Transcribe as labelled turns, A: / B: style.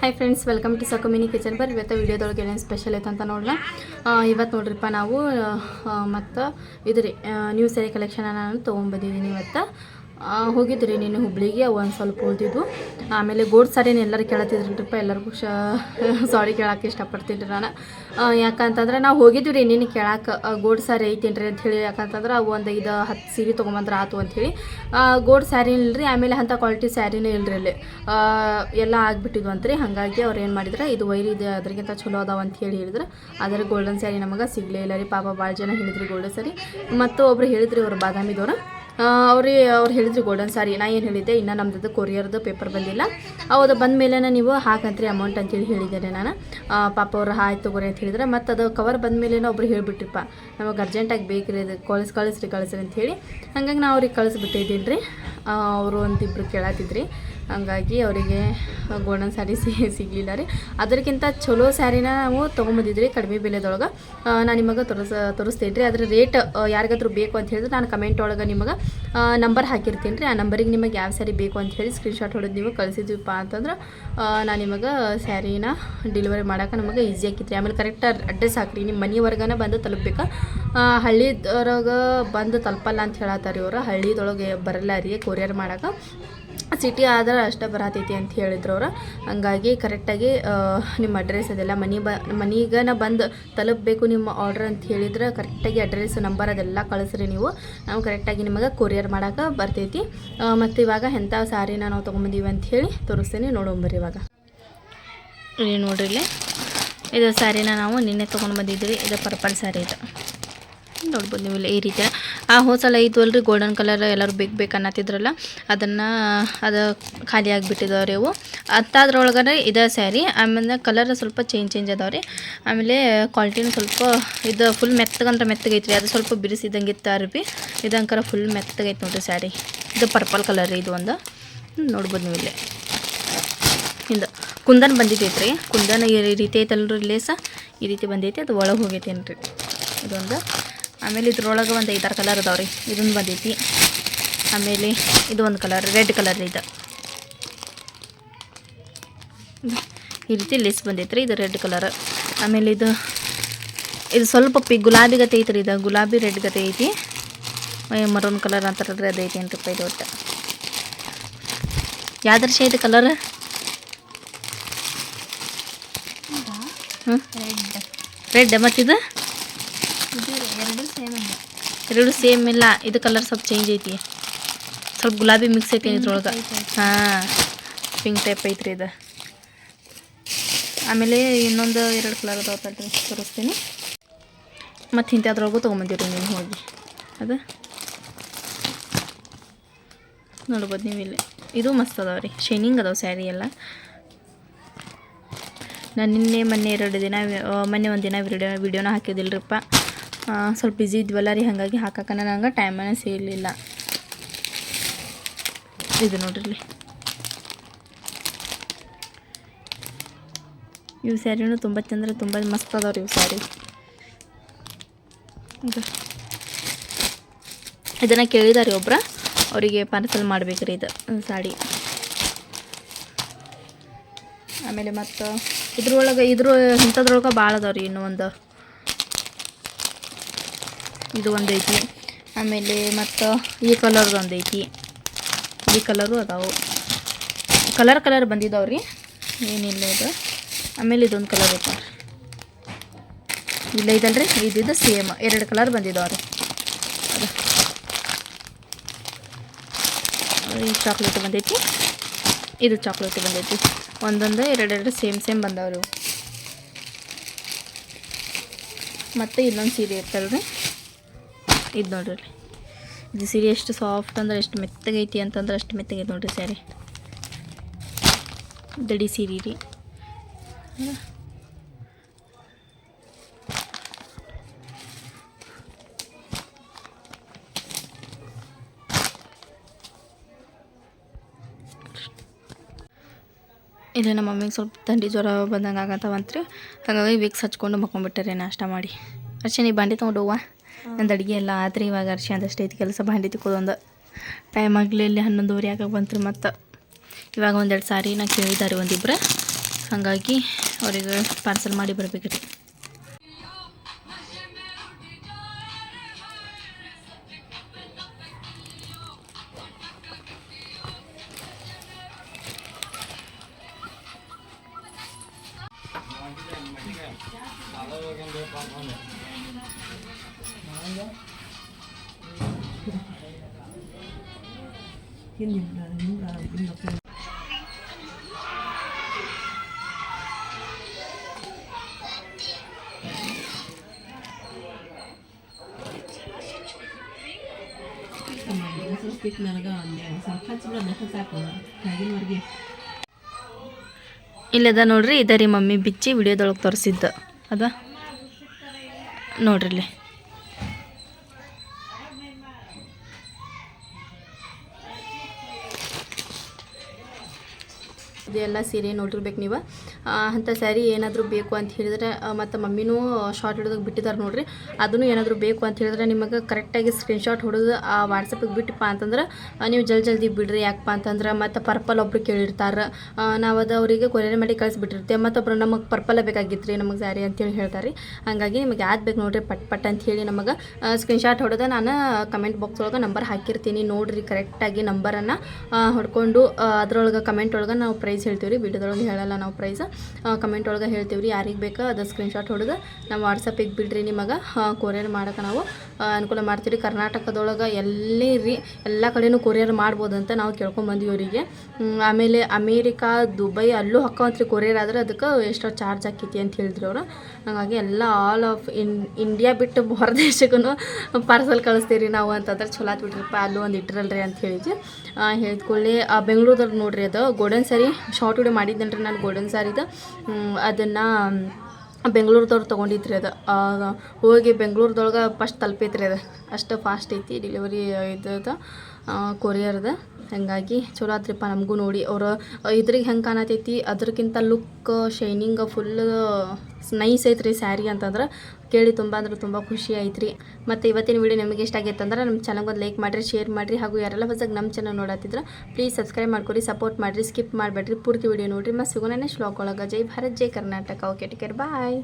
A: Hi friends welcome to Sakamini kitchen ಬರ್ ಇವತ್ತು ವಿಡಿಯೋದೊಳಗೆ ಏನೇನು ಸ್ಪೆಷಲ್ ಐತೆ ಅಂತ ನೋಡೋಣ. ಇವತ್ತು ನೋಡ್ರಿಪ್ಪ ನಾವು ಮತ್ತು ಇದು ರೀ ನ್ಯೂ ಸ್ಯಾರಿ ಕಲೆಕ್ಷನ ನಾನು ತೊಗೊಂಬಂದಿದ್ದೀನಿ ಇವತ್ತು. ಹೋಗಿದ್ರಿ ನೀನು ಹುಬ್ಳಿಗೆ? ಒಂದು ಸ್ವಲ್ಪ ಓದಿದ್ದು ಆಮೇಲೆ ಗೋಡ್ ಸಾರಿನ ಎಲ್ಲರೂ ಕೇಳತ್ತಿದ್ರಲ್ರಿಪ್ಪ ಎಲ್ಲರಿಗೂ ಶ ಸಾರಿ ಕೇಳಕ್ಕೆ ಇಷ್ಟಪಡ್ತೀನಿ ರೀ ನಾನು. ಯಾಕಂತಂದ್ರೆ ನಾವು ಹೋಗಿದ್ವಿ ರೀ ನೀನು ಕೇಳಕ್ಕೆ ಗೋಡ್ ಸಾರಿ ಐತೇನ್ರಿ ಅಂತ ಹೇಳಿ, ಯಾಕಂತಂದ್ರೆ ಅವು ಒಂದು ಐದು ಹತ್ತು ಸೀರೆ ತೊಗೊಂಬಂದ್ರೆ ಆತು ಅಂಥೇಳಿ ಗೋಡ್ ಸ್ಯಾರಿ ಇಲ್ರಿ, ಆಮೇಲೆ ಅಂಥ ಕ್ವಾಲಿಟಿ ಸ್ಯಾರಿನೇ ಇಲ್ರಿ ಅಲ್ಲಿ. ಎಲ್ಲ ಆಗಿಬಿಟ್ಟಿದ್ವು ಅಂತ ರೀ, ಹಾಗಾಗಿ ಅವ್ರು ಏನು ಮಾಡಿದ್ರೆ, ಇದು ವೈರಿ ಇದೆ ಅದ್ರಿಗಿಂತ ಚಲೋ ಅದಾವ ಅಂತ ಹೇಳಿ ಹೇಳಿದ್ರೆ. ಆದರೆ ಗೋಲ್ಡನ್ ಸ್ಯಾರಿ ನಮಗೆ ಸಿಗಲೇ ಇಲ್ಲ ರೀ, ಪಾಪ ಭಾಳ ಜನ ಹೇಳಿದ್ರಿ ಗೋಲ್ಡನ್ ಸ್ಯಾರಿ ಮತ್ತು ಒಬ್ರು ಹೇಳಿದ್ರಿ ಅವ್ರು ಬಾದಾಮಿದವ್ರು. ಅವ್ರಿ, ಅವ್ರು ಹೇಳಿದ್ರು, ಗೋಲ್ಡನ್ ಸಾರಿ, ನಾ ಏನು ಹೇಳಿದ್ದೆ? ಇನ್ನು ನಮ್ದು ಕೊರಿಯರ್ದು ಪೇಪರ್ ಬಂದಿಲ್ಲ. ಅವ್ರು ಬಂದ ಮೇಲೆ ನೀವು ಹಾಕಂತ್ರಿ ಅಮೌಂಟ್ ಅಂತೇಳಿ ಹೇಳಿದ್ದೇನೆ ನಾನು. ಪಾಪ ಅವ್ರು ಆಯ್ತು ತಗೋರಿ ಅಂತ ಹೇಳಿದ್ರೆ ಮತ್ತು ಅದು ಕವರ್ ಬಂದ ಮೇಲೆ ಒಬ್ರು ಹೇಳಿಬಿಟ್ರಿಪ್ಪ, ನಮಗೆ ಅರ್ಜೆಂಟಾಗಿ ಬೇಕ್ರಿ ಅದು ಕಳಿಸ್ ಕಳಿಸ್ರಿ ಕಳಿಸ್ರಿ ಅಂತ ಹೇಳಿ. ಹಂಗಾಗಿ ನಾ ಅವ್ರಿಗೆ ಕಳಿಸ್ಬಿಟ್ಟಿದ್ದೀನಿ ರೀ ಅವರು ಒಂದಿಬ್ರು ಕೇಳತ್ತಿದ್ರಿ ಹಂಗಾಗಿ ಅವರಿಗೆ ಗೋಲ್ಡನ್ ಸ್ಯಾರಿ ಸಿಗಲಿಲ್ಲ ರೀ. ಅದಕ್ಕಿಂತ ಚಲೋ ಸ್ಯಾರಿನ ನಾವು ತೊಗೊಂಬಂದಿದ್ರಿ ಕಡಿಮೆ ಬೆಲೆದೊಳಗೆ. ನಾನು ನಿಮಗೆ ತೋರಿಸ ತೋರಿಸ್ತೇನೆ ರೀ ಅದ್ರ ರೇಟ್ ಯಾರಿಗಾದ್ರೂ ಬೇಕು ಅಂತ ಹೇಳಿದ್ರೆ ನಾನು ಕಮೆಂಟ್ ಒಳಗೆ ನಿಮಗೆ ನಂಬರ್ ಹಾಕಿರ್ತೀನಿ ರೀ. ಆ ನಂಬರಿಗೆ ನಿಮಗೆ ಯಾವ ಸ್ಯಾರಿ ಬೇಕು ಅಂತ ಹೇಳಿ ಸ್ಕ್ರೀನ್ಶಾಟ್ ಹೊಡೆದು ನೀವು ಕಳಿಸಿದ್ವಿಪ್ಪ ಅಂತಂದ್ರೆ ನಾನು ನಿಮಗೆ ಸ್ಯಾರಿನ ಡೆಲಿವರಿ ಮಾಡೋಕೆ ನಮಗೆ ಈಸಿ ಆಕಿತ್ತು ಆಮೇಲೆ ಕರೆಕ್ಟ್ ಅಡ್ರೆಸ್ ಹಾಕ್ರಿ. ನಿಮ್ಮ ಮನೆವರೆಗನ ಬಂದು ತಲುಪಬೇಕು? ಹಳ್ಳಿದೊಳಗೆ ಬಂದು ತಲುಪಲ್ಲ ಅಂತ ಹೇಳತ್ತಾರ ಇವರು ಹಳ್ಳಿದೊಳಗೆ ಬರಲ್ಲ ರೀ ಕೊರಿಯರ್ ಮಾಡೋಕೆ. ಸಿಟಿ ಆದ್ರೆ ಅಷ್ಟೇ ಬರತೈತಿ ಅಂತ ಹೇಳಿದ್ರು ಅವ್ರು. ಹಂಗಾಗಿ ಕರೆಕ್ಟಾಗಿ ನಿಮ್ಮ ಅಡ್ರೆಸ್ ಅದೆಲ್ಲ ಮನೆ ಬ, ಮನೆಗನ ಬಂದು ತಲುಪಬೇಕು ನಿಮ್ಮ ಆರ್ಡ್ರ್ ಅಂತ ಹೇಳಿದ್ರೆ ಕರೆಕ್ಟಾಗಿ ಅಡ್ರೆಸ್ ನಂಬರ್ ಅದೆಲ್ಲ ಕಳಿಸ್ರಿ ನೀವು. ನಾವು ಕರೆಕ್ಟಾಗಿ ನಿಮಗೆ ಕೊರಿಯರ್ ಮಾಡೋಕೆ ಬರ್ತೈತಿ. ಮತ್ತು ಇವಾಗ ಎಂಥ ಸಾರಿನ ನಾವು ತೊಗೊಂಬಂದೀವಿ ಅಂತ ಹೇಳಿ ತೋರಿಸ್ತೀನಿ. ನೋಡೋಂಬರ್ರಿ ಇವಾಗ. ಇಲ್ಲಿ ನೋಡ್ರಿ ಇದು ಸ್ಯಾರಿನ ನಾವು ನಿನ್ನೆ ತೊಗೊಂಡು ಬಂದಿದ್ವಿ ಇದು ಪರ್ಪಲ್ ಸ್ಯಾರಿ ಇದು. ನೋಡ್ಬೋದು ನೀವು ಈ ರೀತಿ. ಆ ಹೋಸಲ ಇದ್ವು ಅಲ್ರಿ ಗೋಲ್ಡನ್ ಕಲರ್ ಎಲ್ಲರೂ ಬೇಕು ಬೇಕು ಅನ್ನತ್ತಿದ್ರಲ್ಲ, ಅದನ್ನು, ಅದು ಖಾಲಿ ಆಗಿಬಿಟ್ಟಿದಾವ್ರಿ ಅವು. ಅಂಥದ್ರೊಳಗಡೆ ಇದೇ ಸ್ಯಾರಿ ಆಮೇಲೆ ಕಲರ್ ಸ್ವಲ್ಪ ಚೇಂಜ್ ಚೇಂಜ್ ಅದಾವೆ ರೀ ಆಮೇಲೆ ಕ್ವಾಲಿಟಿನೂ ಸ್ವಲ್ಪ ಇದು ಫುಲ್ ಮೆತ್ತಗಂದ್ರೆ ಮೆತ್ತಗೈತ್ರಿ, ಅದು ಸ್ವಲ್ಪ ಬಿಡಿಸಿದಂಗೆ ಇತ್ತು ಅರ್ಬಿ, ಇದಂಕರ ಫುಲ್ ಮೆತ್ತಗೈತೆ ನೋಡಿರಿ ಸ್ಯಾರಿ ಇದು ಪರ್ಪಲ್ ಕಲರ್ ಇದು ಒಂದು. ನೋಡ್ಬೋದು ನೀವು ಇಲ್ಲಿ. ಹಿಂದೆ ಕುಂದನ್ ಬಂದಿದ್ದೈತೆ ರೀ ಕುಂದನ್ ಈ ರೀತಿ ಐತಲ್ರಿ, ಲೇಸ. ಈ ರೀತಿ ಬಂದೈತಿ, ಅದು ಒಳಗೆ ಹೋಗೈತೇನು ರೀ ಇದೊಂದು. ಆಮೇಲೆ ಇದ್ರೊಳಗೆ ಒಂದು ಐದಾರು ಕಲರ್ ಅದಾವೆ ರೀ ಇದೊಂದು ಬಂದೈತಿ. ಆಮೇಲೆ ಇದು ಒಂದು ಕಲರ್ ರೆಡ್ ಕಲರ್ ಇದು. ಈ ರೀತಿ ಲೇಸ್ ಬಂದೈತೆ ರೀ ಇದು ರೆಡ್ ಕಲರ್ ಆಮೇಲೆ ಇದು ಇದು ಸ್ವಲ್ಪ ಪಿ ಗುಲಾಬಿ ಗತೆ ಐತೆ ರೀ ಇದು. ಗುಲಾಬಿ ರೆಡ್ ಗತೆ ಐತಿ. ಮರೂನ್ ಕಲರ್ ಅಂತಾರಲ್ರಿ ಅದು ಐತಿ ಅಂತ ಇದು ಒಟ್ಟು. ಯಾವ್ದ್ರ ಶೈದ ಕಲರ್ ಹ್ಞೂ ರೆಡ್ ಮತ್ತಿದು
B: ಎರಡು ಸೇಮ್
A: ಇಲ್ಲ ಇದು ಕಲರ್ ಸ್ವಲ್ಪ ಚೇಂಜ್ ಐತಿ. ಸ್ವಲ್ಪ ಗುಲಾಬಿ ಮಿಕ್ಸ್ ಐತಿ ಇದ್ರೊಳಗೆ. ಹಾಂ ಪಿಂಕ್ ಟೈಪ್ ಐತ್ರಿ ಇದು. ಆಮೇಲೆ ಇನ್ನೊಂದು ಎರಡು ಕಲರ್ ಅದಾವ ಮತ್ತೆ ತೋರಿಸ್ತೀನಿ. ಮತ್ತು ಇಂಥದ್ರೊಳಗೂ ತೊಗೊಂಬಂದಿರಿ ನೀವು ಹೋಗಿ. ಅದು? ನೋಡ್ಬೋದು ನೀವು ಇಲ್ಲಿ. ಇದು ಮಸ್ತ್ ಅದಾವ ರೀ ಶೈನಿಂಗ್ ಅದಾವ ಸ್ಯಾರಿ ಎಲ್ಲ. ನಾನು ನಿನ್ನೆ ಮೊನ್ನೆ ಎರಡು ದಿನ ಮೊನ್ನೆ ಒಂದು ದಿನ ವಿಡಿಯೋ ವಿಡಿಯೋನ ಹಾಕಿದಿಲ್ರಿಪ್ಪ ಆ, ಸ್ವಲ್ಪ ಬ್ಯುಸಿ ಇದ್ವಲ್ಲ ರೀ, ಹಾಗಾಗಿ ಹಾಕಕ್ಕೆ ನಂಗೆ ಟೈಮನೇ ಸಿಗಲಿಲ್ಲ ಇದು ನೋಡ್ರಿ. ಇವು ಸ್ಯಾರಿನೂ ತುಂಬ ಚಂದ್ರೆ, ತುಂಬ ಮಸ್ತ್ ಅದಾವ್ರಿ ಇವು ಸ್ಯಾರಿ. ಇದು. ಇದನ್ನು ಕೇಳಿದಾರೆ ಒಬ್ರ, ಅವರಿಗೆ ಪಾರ್ಸಲ್ ಮಾಡ್ಬೇಕ್ರಿ ಇದು ಸಾಡಿ ಆಮೇಲೆ ಮತ್ತು ಇದ್ರೊಳಗೆ, ಇದ್ರ, ಇಂಥದ್ರೊಳಗೆ ಭಾಳ ಅದಾವ್ರಿ ಇನ್ನೂ ಒಂದು ಇದು ಒಂದು ಐತಿ ಆಮೇಲೆ ಮತ್ತು ಈ ಕಲರ್ದು ಒಂದು ಐತಿ ಈ ಕಲರು ಅದಾವು. ಕಲರ್ ಕಲರ್ ಬಂದಿದ್ದಾವೆ ರೀ ಏನಿಲ್ಲ ಇದು. ಆಮೇಲೆ ಇದೊಂದು ಕಲರ್ ಐತೆ. ಇಲ್ಲ ಇಲ್ಲ ಇದಲ್ರಿ ಇದಿದ್ದು ಸೇಮ್ ಎರಡು ಕಲರ್ ಬಂದಿದ್ದಾವೆ ರೀ ಈ ಚಾಕ್ಲೇಟ್ ಬಂದೈತಿ. ಇದು ಚಾಕ್ಲೇಟ್ ಬಂದೈತಿ. ಒಂದೊಂದು, ಎರಡೆರಡು ಸೇಮ್ ಸೇಮ್ ಬಂದವ್ರಿ ಮತ್ತು ಇನ್ನೊಂದು ಸೀರೆ ಇರ್ತಲ್ರಿ. ಇದು ನೋಡ್ರಿ ಇದು ಸೀರೆ ಎಷ್ಟು ಸಾಫ್ಟ್ ಅಂದ್ರೆ ಎಷ್ಟು ಮೆತ್ತಗೈತಿ ಅಂತಂದ್ರೆ ಅಷ್ಟು ಮೆತ್ತಗೈತಿ ನೋಡ್ರಿ ಸ್ಯಾರಿ ದಡಿ ಸೀರೆ ರೀ. ಇಲ್ಲ ನಮ್ಮ ಮಮ್ಮಿಗೆ ಸ್ವಲ್ಪ ತಂಡಿ ಜ್ವರ ಬಂದಂಗೆ ಆಗತ್ತವಂತ್ರಿ. ಹಾಗಾಗಿ ವಿಕ್ಸ್ ಹಚ್ಕೊಂಡು ಮಕ್ಕೊಂಡ್ಬಿಟ್ಟರೆ ನಾಷ್ಟ ಮಾಡಿ. ಅಷ್ಟೇ ನೀ ಬಾಂಡೆ ತೊಗೊಂಡು ಹೋವ ನಂದು ಅಡುಗೆ ಎಲ್ಲ ಆತ್ರಿ, ಇವಾಗ ಅರ್ಶಿ ಐತಿ ಕೆಲಸ ಬಂದಿತ್ತು ತಿಕ್ಕೋದೊಂದು ಟೈಮ್ ಆಗಲಿ, ಇಲ್ಲಿ ಹನ್ನೊಂದುವರೆ ಆಗ ಬಂತು ಮತ್ತು. ಇವಾಗ ಒಂದೆರಡು ಸಾರಿ ನಾ ಕೇಳಿದ್ದಾರೆ ಒಂದಿಬ್ಬರು ಹಾಗಾಗಿ ಅವ್ರಿಗೆ ಪಾರ್ಸಲ್ ಮಾಡಿ ಬರ್ಬೇಕ್ರಿ.
B: ಸ್ಟಿಕ್ ನನಗೆ ಒಂದು ಸ್ವಲ್ಪ ಸಾಕು ಕೆಳಗಿನವರೆಗೆ
A: ಇಲ್ಲದ ನೋಡ್ರಿ, ಇದೇ ರೀ ಮಮ್ಮಿ ಬಿಚ್ಚಿ ವಿಡಿಯೋದೊಳಗೆ ತೋರಿಸಿದ್ದ. ಅದ? ನೋಡ್ರಿ ಇಲ್ಲಿ ಇದೆಲ್ಲ ಸೀರೆ ನೋಡಿರ್ಬೇಕು ನೀವು. ಅಂಥ ಸ್ಯಾರಿ ಏನಾದರೂ ಬೇಕು ಅಂತ ಹೇಳಿದ್ರೆ ಮತ್ತು ಮಮ್ಮಿನೂ ಶಾರ್ಟ್ ಹಿಡಿದಾಗ ಬಿಟ್ಟಿದ್ದಾರೆ ನೋಡಿರಿ. ಅದನ್ನು ಏನಾದರೂ ಬೇಕು ಅಂತ ಹೇಳಿದ್ರೆ ನಿಮಗೆ ಕರೆಕ್ಟಾಗಿ ಸ್ಕ್ರೀನ್ಶಾಟ್ ಹೊಡೆದು ವಾಟ್ಸಪ್ಪಿಗೆ ಬಿಟ್ಟಪ್ಪ ಅಂತಂದ್ರೆ ನೀವು ಜಲ್ದಿ ಜಲ್ದಿ ಬಿಡ್ರಿ ಯಾಕಪ್ಪ ಅಂತಂದ್ರೆ, ಮತ್ತು ಪರ್ಪಲ್ ಒಬ್ರು ಕೇಳಿರ್ತಾರೆ. ನಾವು ಅದು ಅವರಿಗೆ ಕೊರಿಯರ್ ಮಾಡಿ ಮತ್ತು ಮತ್ತೊಬ್ರು ನಮಗೆ ಪರ್ಪಲ್ ಬೇಕಾಗಿತ್ತು ರೀ ನಮಗೆ ಸ್ಯಾರಿ ಅಂತೇಳಿ ಹೇಳ್ತಾರೆ. ಹಾಗಾಗಿ ನಿಮಗೆ ಯಾವ್ದು ಬೇಕು ನೋಡ್ರಿ, ಪಟ್ ಪಟ್ ಅಂತ ಹೇಳಿ ನಮಗೆ ಸ್ಕ್ರೀನ್ಶಾಟ್ ಹೊಡೆದ ನಾನು ಕಮೆಂಟ್ ಬಾಕ್ಸ್ ಒಳಗೆ ನಂಬರ್ ಹಾಕಿರ್ತೀನಿ. ನೋಡ್ರಿ ಕರೆಕ್ಟಾಗಿ ನಂಬರನ್ನು ಹೊಡ್ಕೊಂಡು ಅದರೊಳಗೆ ಕಮೆಂಟ್ ಒಳಗೆ ನಾವು ಪ್ರೈಸ್ ಹೇಳ್ತೀವಿ ರೀ ವಿಡಿಯೋದೊಳಗೆ ಹೇಳಲ್ಲ ನಾವು ಪ್ರೈಸ್ ಕಮೆಂಟ್ ಒಳಗೆ ಹೇಳ್ತೀವಿ ರೀ ಯಾರಿಗೆ ಬೇಕು ಅದು ಸ್ಕ್ರೀನ್ಶಾಟ್ ಹೊಡೆದು ನಮ್ಮ ವಾಟ್ಸಪ್ಪಿಗೆ ಬಿಡ್ರಿ ನಿಮಗೆ. ಕೊರಿಯರ್ ಮಾಡೋಕೆ ನಾವು ಅನುಕೂಲ ಮಾಡ್ತೀವಿ ಕರ್ನಾಟಕದೊಳಗೆ ಎಲ್ಲೇ ರೀ, ಎಲ್ಲ ಕಡೆನೂ ಕೊರಿಯರ್ ಮಾಡ್ಬೋದಂತ ನಾವು ಕೇಳ್ಕೊಂಬಂದ್ವಿ ಅವರಿಗೆ. ಆಮೇಲೆ ಅಮೇರಿಕಾ, ದುಬೈ ಅಲ್ಲೂ ಹಾಕೋಂತ್ರಿ ಕೊರಿಯರ್ ಆದ್ರೆ ಅದಕ್ಕೆ ಎಷ್ಟೋ ಚಾರ್ಜ್ ಆಕೈತಿ ಅಂತ ಹೇಳಿದ್ರು ಅವರು. ಹಾಗಾಗಿ ಎಲ್ಲ ಆಲ್ ಆಫ್ ಇನ್ ಇಂಡಿಯಾ ಬಿಟ್ಟು ಹೊರ ದೇಶಕ್ಕೂ ಪಾರ್ಸಲ್ ಕಳಿಸ್ತೀವಿ ರೀ ನಾವು ಅಂತಂದ್ರೆ ಚಲೋ ಆತ್ ಬಿಡ್ರಿಪ್ಪ, ಅಲ್ಲೂ ಒಂದು ಇಟ್ಟಿರಲ್ರಿ ಅಂತ ಹೇಳಿದ್ವಿ. ಹೇಳಿದ ಕೂಡಲೇ ನೋಡಿರಿ ನೋಡ್ರಿ ಅದು ಗೋಡನ್ ಸ್ಯಾರಿ ಶಾರ್ಟ್ ವಿಡಿಯೋ ಮಾಡಿದ್ದೇನೆ ರೀ ನಾನು ಗೋಲ್ಡನ್ ಸ್ಯಾರಿದು ಅದನ್ನು ಬೆಂಗಳೂರದವ್ರು ತೊಗೊಂಡಿದ್ರಿ ಅದು. ಹೋಗಿ ಬೆಂಗಳೂರದೊಳಗೆ ಫಸ್ಟ್ ತಲುಪೈತ್ರಿ ಅದು. ಅಷ್ಟು ಫಾಸ್ಟ್ ಐತಿ ಡೆಲಿವರಿ ಇದ್ದದ ಕೊರಿಯರ್ದ ಹಾಗಾಗಿ ಚಲೋ ಆತ್ರಿಪ್ಪ ನಮಗೂ ನೋಡಿ. ಅವರು, ಇದ್ರಿಗೆ ಹೆಂಗೆ ಕಾಣತೈತಿ? ಅದ್ರಕ್ಕಿಂತ ಲುಕ್ ಶೈನಿಂಗ್ ಫುಲ್ ನೈಸ್ ಐತ್ರಿ ಸ್ಯಾರಿ ಅಂತಂದ್ರೆ. ಕೇಳಿ ತುಂಬ ಅಂದ್ರೆ ತುಂಬ ಖುಷಿ ಐತ್ರಿ. ಮತ್ತು ಇವತ್ತಿನ ವಿಡಿಯೋ ನಿಮಗೆ ಇಷ್ಟ ಆಗೈತೆ ಅಂದ್ರೆ ನಮ್ಮ ಚಾನಲ್ಗೆ ಒಂದು ಲೈಕ್ ಮಾಡಿರಿ ಶೇರ್ ಮಾಡಿರಿ ಹಾಗೂ ಯಾರೆಲ್ಲ ಹೊಸಾಗಿ ನಮ್ಮ ಚಾನಲ್ ನೋಡತ್ತಿದ್ರೆ ಪ್ಲೀಸ್ ಸಬ್ಸ್ಕ್ರೈಬ್ ಮಾಡ್ಕೊರಿ ಸಪೋರ್ಟ್ ಮಾಡಿರಿ ಸ್ಕಿಪ್ ಮಾಡಬೇಡ್ರಿ. ಪೂರ್ತಿ ವಿಡಿಯೋ ನೋಡಿರಿ. ಮತ್ತು ಸಿಗೋಣ ನೆಕ್ಸ್ಟ್ ಒಳಗೆ. ಜೈ ಭಾರತ್, ಜೈ Karnataka. Okay take care bye